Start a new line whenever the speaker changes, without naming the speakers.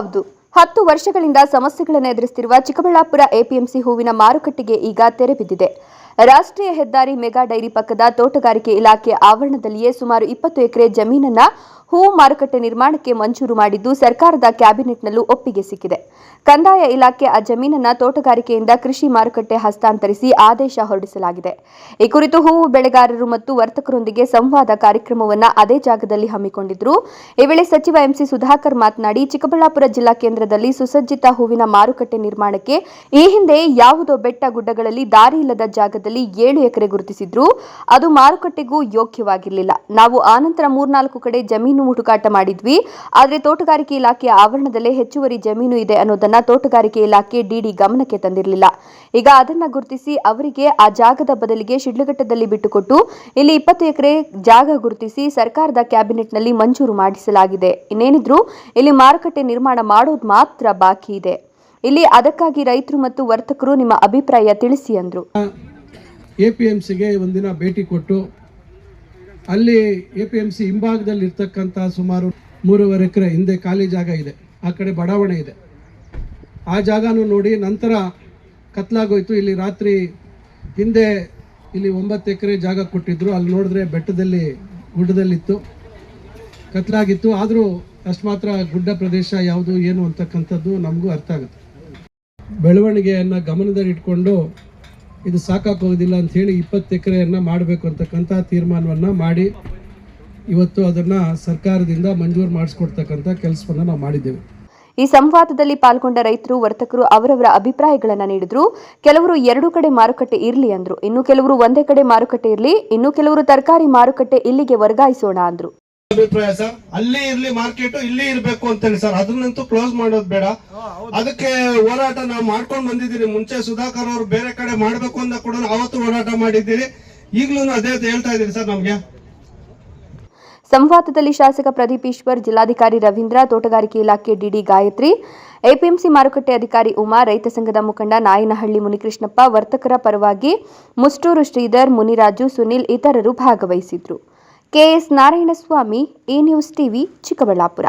ಹೌದು. ಹತ್ತು ವರ್ಷಗಳಿಂದ ಸಮಸ್ಯೆಗಳನ್ನು ಎದುರಿಸುತ್ತಿರುವ ಚಿಕ್ಕಬಳ್ಳಾಪುರ ಎಪಿಎಂಸಿ ಹೂವಿನ ಮಾರುಕಟ್ಟೆಗೆ ಈಗ ತೆರೆ ಬಿದ್ದಿದೆ. ರಾಷ್ಟ್ರೀಯ ಹೆದ್ದಾರಿ ಮೆಗಾ ಡೈರಿ ಪಕ್ಕದ ತೋಟಗಾರಿಕೆ ಇಲಾಖೆ ಆವರಣದಲ್ಲಿಯೇ ಸುಮಾರು ಇಪ್ಪತ್ತು ಎಕರೆ ಜಮೀನನ್ನ ಹೂ ಮಾರುಕಟ್ಟೆ ನಿರ್ಮಾಣಕ್ಕೆ ಮಂಜೂರು ಮಾಡಿದ್ದು ಸರ್ಕಾರದ ಕ್ಯಾಬಿನೆಟ್ನಲ್ಲೂ ಒಪ್ಪಿಗೆ ಸಿಕ್ಕಿದೆ. ಕಂದಾಯ ಇಲಾಖೆ ಆ ಜಮೀನನ್ನ ತೋಟಗಾರಿಕೆಯಿಂದ ಕೃಷಿ ಮಾರುಕಟ್ಟೆ ಹಸ್ತಾಂತರಿಸಿ ಆದೇಶ ಹೊರಡಿಸಲಾಗಿದೆ. ಈ ಕುರಿತು ಹೂವು ಬೆಳೆಗಾರರು ಮತ್ತು ವರ್ತಕರೊಂದಿಗೆ ಸಂವಾದ ಕಾರ್ಯಕ್ರಮವನ್ನ ಅದೇ ಜಾಗದಲ್ಲಿ ಹಮ್ಮಿಕೊಂಡಿದ್ರು. ಈ ವೇಳೆ ಸಚಿವ ಎಂಸಿ ಸುಧಾಕರ್ ಮಾತನಾಡಿ, ಚಿಕ್ಕಬಳ್ಳಾಪುರ ಜಿಲ್ಲಾ ಕೇಂದ್ರದಲ್ಲಿ ಸುಸಜ್ಜಿತ ಹೂವಿನ ಮಾರುಕಟ್ಟೆ ನಿರ್ಮಾಣಕ್ಕೆ ಈ ಹಿಂದೆ ಯಾವುದೋ ಬೆಟ್ಟ ಗುಡ್ಡಗಳಲ್ಲಿ ದಾರಿ ಇಲ್ಲದ ಜಾಗದಲ್ಲಿ ಏಳು ಎಕರೆ ಗುರುತಿಸಿದ್ರು. ಅದು ಮಾರುಕಟ್ಟೆಗೂ ಯೋಗ್ಯವಾಗಿರಲಿಲ್ಲ. ನಾವು ಆನಂತರ ಮೂರ್ನಾಲ್ಕು ಕಡೆ ಜಮೀನು ಹುಡುಕಾಟ ಮಾಡಿದ್ವಿ. ಆದರೆ ತೋಟಗಾರಿಕೆ ಇಲಾಖೆಯ ಆವರಣದಲ್ಲೇ ಹೆಚ್ಚುವರಿ ಜಮೀನು ಇದೆ ಅನ್ನೋದನ್ನ ತೋಟಗಾರಿಕೆ ಇಲಾಖೆ ಡಿಡಿ ಗಮನಕ್ಕೆ ತಂದಿರಲಿಲ್ಲ. ಈಗ ಅದನ್ನ ಗುರುತಿಸಿ ಅವರಿಗೆ ಆ ಜಾಗದ ಬದಲಿಗೆ ಶಿಡ್ಲಘಟ್ಟದಲ್ಲಿ ಬಿಟ್ಟುಕೊಟ್ಟು ಇಲ್ಲಿ ಇಪ್ಪತ್ತು ಎಕರೆ ಜಾಗ ಗುರುತಿಸಿ ಸರ್ಕಾರದ ಕ್ಯಾಬಿನೆಟ್ನಲ್ಲಿ ಮಂಜೂರು ಮಾಡಿಸಲಾಗಿದೆ. ಇನ್ನೇನಿದ್ರು ಇಲ್ಲಿ ಮಾರುಕಟ್ಟೆ ನಿರ್ಮಾಣ ಮಾಡೋದು ಮಾತ್ರ ಬಾಕಿ ಇದೆ. ಇಲ್ಲಿ ಅದಕ್ಕಾಗಿ ರೈತರು ಮತ್ತು ವರ್ತಕರು ನಿಮ್ಮ ಅಭಿಪ್ರಾಯ ತಿಳಿಸಿ ಅಂದ್ರು.
ಎ ಪಿ ಎಂ ಸಿಗೆ ಒಂದಿನ ಭೇಟಿ ಕೊಟ್ಟು ಅಲ್ಲಿ ಎ ಪಿ ಎಂ ಸಿ ಹಿಂಭಾಗದಲ್ಲಿ ಇರ್ತಕ್ಕಂಥ ಸುಮಾರು ಮೂರುವರೆ ಎಕರೆ ಹಿಂದೆ ಖಾಲಿ ಜಾಗ ಇದೆ. ಆ ಕಡೆ ಬಡಾವಣೆ ಇದೆ. ಆ ಜಾಗನೂ ನೋಡಿ ನಂತರ ಕತ್ಲಾಗೋಯ್ತು. ಇಲ್ಲಿ ರಾತ್ರಿ ಹಿಂದೆ ಇಲ್ಲಿ ಒಂಬತ್ತು ಎಕರೆ ಜಾಗ ಕೊಟ್ಟಿದ್ರು. ಅಲ್ಲಿ ನೋಡಿದ್ರೆ ಬೆಟ್ಟದಲ್ಲಿ ಗುಡ್ಡದಲ್ಲಿತ್ತು. ಕತ್ಲಾಗಿತ್ತು. ಆದರೂ ಅಷ್ಟು ಮಾತ್ರ ಗುಡ್ಡ ಪ್ರದೇಶ ಯಾವುದು ಏನು ಅಂತಕ್ಕಂಥದ್ದು ನಮಗೂ ಅರ್ಥ ಆಗುತ್ತೆ. ಬೆಳವಣಿಗೆಯನ್ನು ಗಮನದಲ್ಲಿಟ್ಕೊಂಡು ಇದು ಸಾಕಾಗೋದಿಲ್ಲ ಅಂತ ಹೇಳಿ ಇಪ್ಪತ್ತು ಎಕರೆಯನ್ನು ಮಾಡಬೇಕು ಅಂತಕ್ಕಂಥ ತೀರ್ಮಾನವನ್ನು ಮಾಡಿ ಇವತ್ತು ಅದನ್ನು ಸರ್ಕಾರದಿಂದ ಮಂಜೂರು ಮಾಡಿಸ್ಕೊಡ್ತಕ್ಕಂಥ ಕೆಲಸವನ್ನು ನಾವು ಮಾಡಿದ್ದೇವೆ.
ಈ ಸಂವಾದದಲ್ಲಿ ಪಾಲ್ಗೊಂಡ ರೈತರು, ವರ್ತಕರು ಅವರವರ ಅಭಿಪ್ರಾಯಗಳನ್ನು ನೀಡಿದ್ರು. ಕೆಲವರು ಎರಡು ಕಡೆ ಮಾರುಕಟ್ಟೆ ಇರಲಿ ಅಂದ್ರು. ಇನ್ನು ಕೆಲವರು ಒಂದೇ ಕಡೆ ಮಾರುಕಟ್ಟೆ ಇರಲಿ, ಇನ್ನು ಕೆಲವರು ತರಕಾರಿ ಮಾರುಕಟ್ಟೆ ಇಲ್ಲಿಗೆ ವರ್ಗಾಯಿಸೋಣ ಅಂದ್ರು.
ಅಭಿಪ್ರಾಯ ಸರ್? ಅಲ್ಲಿ ಇರ್ಲಿ ಮಾರ್ಕೆಟ್ ಇಲ್ಲಿ ಇರ್ಬೇಕು ಅಂತೇಳಿ ಸರ್. ಅದನ್ನಂತೂ ಕ್ಲೋಸ್ ಮಾಡೋದು ಬೇಡ. ಅದಕ್ಕೆ ಹೋರಾಟ ನಾವು ಮಾಡ್ಕೊಂಡ್ ಬಂದಿದ್ದೀರಿ. ಮುಂಚೆ ಸುಧಾಕರ್ ಅವರು ಬೇರೆ ಕಡೆ ಮಾಡ್ಬೇಕು ಅಂತ ಕೂಡ ಅವತ್ತು ಹೋರಾಟ ಮಾಡಿದ್ದೀರಿ. ಈಗ್ಲೂ ಅದೇ ಹೇಳ್ತಾ ಇದ್ದೀರಿ ಸರ್ ನಮ್ಗೆ.
ಸಂವಾದದಲ್ಲಿ ಶಾಸಕ ಪ್ರದೀಪ್ ಈಶ್ವರ್ ಜಿಲ್ಲಾಧಿಕಾರಿ ರವೀಂದ್ರ ತೋಟಗಾರಿಕೆ ಇಲಾಖೆ ಡಿಡಿ ಗಾಯತ್ರಿ ಎಪಿಎಂಸಿ ಮಾರುಕಟ್ಟೆ ಅಧಿಕಾರಿ ಉಮಾ ರೈತ ಸಂಘದ ಮುಖಂಡ ನಾಯನಹಳ್ಳಿ ಮುನಿಕೃಷ್ಣಪ್ಪ ವರ್ತಕರ ಪರವಾಗಿ ಮುಸ್ಟೂರು ಶ್ರೀಧರ್ ಮುನಿರಾಜು ಸುನಿಲ್ ಇತರರು ಭಾಗವಹಿಸಿದ್ರು. K S Narayanaswamy A news TV Chikkaballapura.